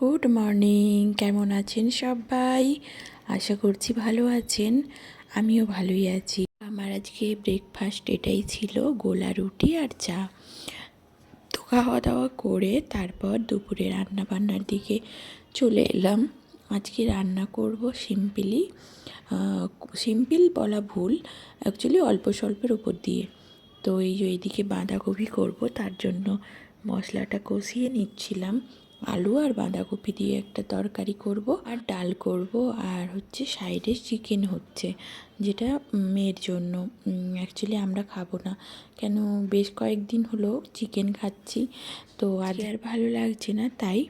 Good morning. কেমন আছেন সবাই? আশা করছি ভালো আছেন। আমিও ভালোই আছি। আমার আজকে ব্রেকফাস্ট এটাই ছিল, গোলা রুটি আর চা। তো খাওয়া দাওয়া করে তারপর দুপুরে রান্না বান্নার দিকে চলে এলাম। আজকে রান্না করব সিম্পলি সিম্পল বলা ভুল অ্যাকচুয়ালি অল্প স্বল্পের উপর দিয়ে। তো এই যে এইদিকে বাঁধাকপি করব, তার জন্য মশলাটা কষিয়ে নিচ্ছিলাম। আলু আর বাঁধাকপি দিয়ে একটা তরকারি করব, আর ডাল করব, আর হচ্ছে সাইডে চিকেন হচ্ছে, যেটা মেয়ের জন্য। অ্যাকচুয়ালি আমরা খাব না। কেন, বেশ কয়েকদিন হলো চিকেন খাচ্ছি, তো আর আর ভালো লাগছে না, তাই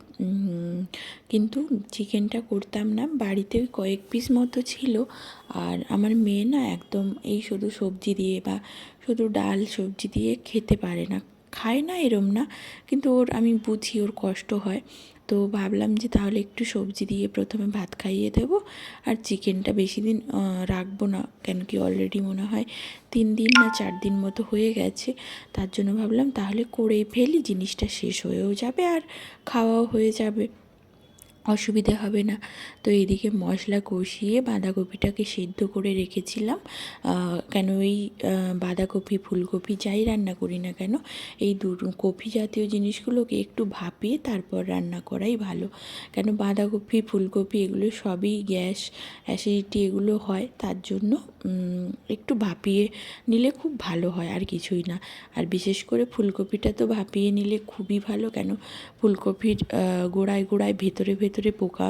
কিন্তু চিকেনটা করতাম না। বাড়িতে কয়েক পিস মতো ছিল, আর আমার মেয়ে না একদম এই শুধু সবজি দিয়ে বা শুধু ডাল সবজি দিয়ে খেতে পারে না। খায় না এরম না, কিন্তু ওর, আমি বুঝি ওর কষ্ট হয়। তো ভাবলাম যে তাহলে একটু সবজি দিয়ে প্রথমে ভাত খাইয়ে দেবো, আর চিকেনটা বেশি দিন রাখব না, কেন কি অলরেডি মনে হয় তিন দিন না চার দিন মতো হয়ে গেছে। তার জন্য ভাবলাম তাহলে করেই ফেলি, জিনিসটা শেষ হয়েও যাবে আর খাওয়াও হয়ে যাবে। অসুবিধে হবে না। তো এদিকে মশলা কষিয়ে বাঁধাকপিটাকে সেদ্ধ করে রেখেছিলাম। কেন এই বাঁধাকপি, ফুলকপি যাই রান্না করি না কেন, এই দু কপি জাতীয় জিনিসগুলোকে একটু ভাপিয়ে তারপর রান্না করাই ভালো। কেন বাঁধাকপি, ফুলকপি এগুলো সবই গ্যাস, অ্যাসিডিটি এগুলো হয়, তার জন্য একটু ভাপিয়ে নিলে খুব ভালো হয় আর কিছুই না। আর বিশেষ করে ফুলকপিটা তো ভাপিয়ে নিলে খুবই ভালো, কেন ফুলকপির গোড়ায় গোড়ায় ভেতরে ভেতরে ভেতরে পোকা,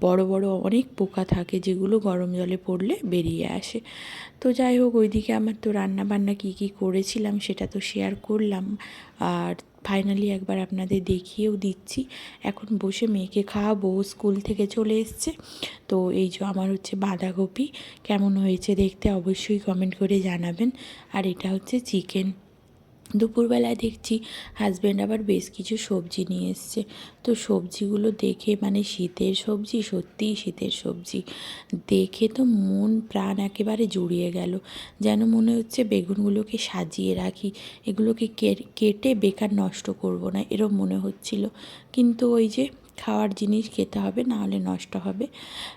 বড় বড় অনেক পোকা থাকে যেগুলো গরম জলে পড়লে বেরিয়ে আসে। তো যাই হোক, ওইদিকে আমার তো রান্না বান্না কী কী করেছিলাম সেটা তো শেয়ার করলাম। আর ফাইনালি একবার আপনাদের দেখিয়েও দিচ্ছি। এখন বসে মেয়েকে খাওয়াবো স্কুল থেকে চলে এসছে। তো এই যে আমার হচ্ছে বাঁধাকপি, কেমন হয়েছে দেখতে অবশ্যই কমেন্ট করে জানাবেন। আর এটা হচ্ছে চিকেন দুপুরবেলায় দেখছি হাজব্যান্ড আবার বেশ কিছু সবজি নিয়ে এসছে। তো সবজিগুলো দেখে মানে শীতের সবজি, সত্যিই শীতের সবজি। দেখে তো মন, প্রাণ একেবারে জুড়িয়ে গেল। যেন মনে হচ্ছে বেগুনগুলোকে সাজিয়ে রাখি, এগুলোকে কেটে বেকার নষ্ট করব না, এরম মনে হচ্ছিল। কিন্তু ওই যে খাওয়ার জিনিস খেতে হবে, নাহলে নষ্ট হবে।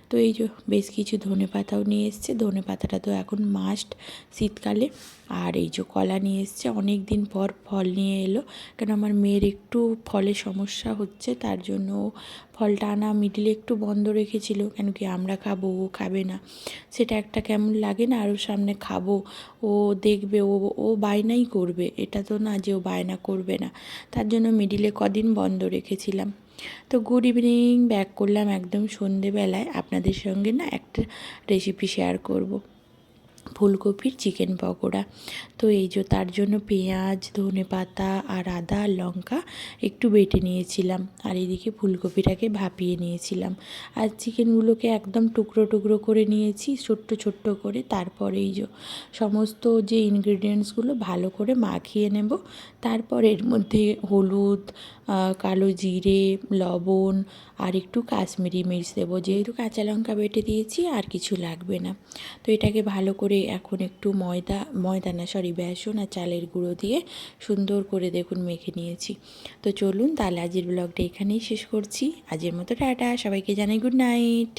তো এই যে বেশ কিছু ধনে পাতাও নিয়ে এসছে। ধনে পাতাটা তো এখন মাস্ট শীতকালে। আর এই যে কলা নিয়ে এসছে অনেক দিন পর ফল নিয়ে এলো। কেন আমার মেয়ের একটু ফলে সমস্যা হচ্ছে, তার জন্য ফলটা আনা মিডিলে একটু বন্ধ রেখেছিল। কেন কি আমরা খাব, ও খাবে না। সেটা একটা কেমন লাগে না আরও সামনে খাব, ও দেখবে, ও ও বায়নাই করবে। এটা তো না যে ও বায়না করবে না। তার জন্য মিডিলে কদিন বন্ধ রেখেছিলাম। তো গুড ইভিনিং ব্যাক করলাম একদম সন্ধেবেলায় আপনাদের সঙ্গে না একটা রেসিপি শেয়ার করব। ফুলকপির চিকেন পকোড়া। তো এই যে তার জন্য পেঁয়াজ ধনে পাতা আর আদা আর লঙ্কা একটু বেটে নিয়েছিলাম। আর এদিকে ফুলকপিটাকে ভাপিয়ে নিয়েছিলাম। আর চিকেনগুলোকে একদম টুকরো টুকরো করে নিয়েছি, ছোট্ট ছোট্ট করে। তারপর এই যে সমস্ত যে ইনগ্রিডিয়েন্টসগুলো ভালো করে মাখিয়ে নেব। তারপর এর মধ্যে হলুদ কালো জিরে, লবণ আর একটু কাশ্মীরি মির্চ দেবো। যেহেতু কাঁচা লঙ্কা বেটে দিয়েছি, আর কিছু লাগবে না। তো এটাকে ভালো করে এখন একটু ময়দা ময়দা না সরি বেসন আর চালের গুঁড়ো দিয়ে সুন্দর করে দেখুন মেখে নিয়েছি। তো চলুন, তাহলে আজের ব্লগটা এখানেই শেষ করছি। আজের মতো টাটা, সবাইকে জানাই গুড নাইট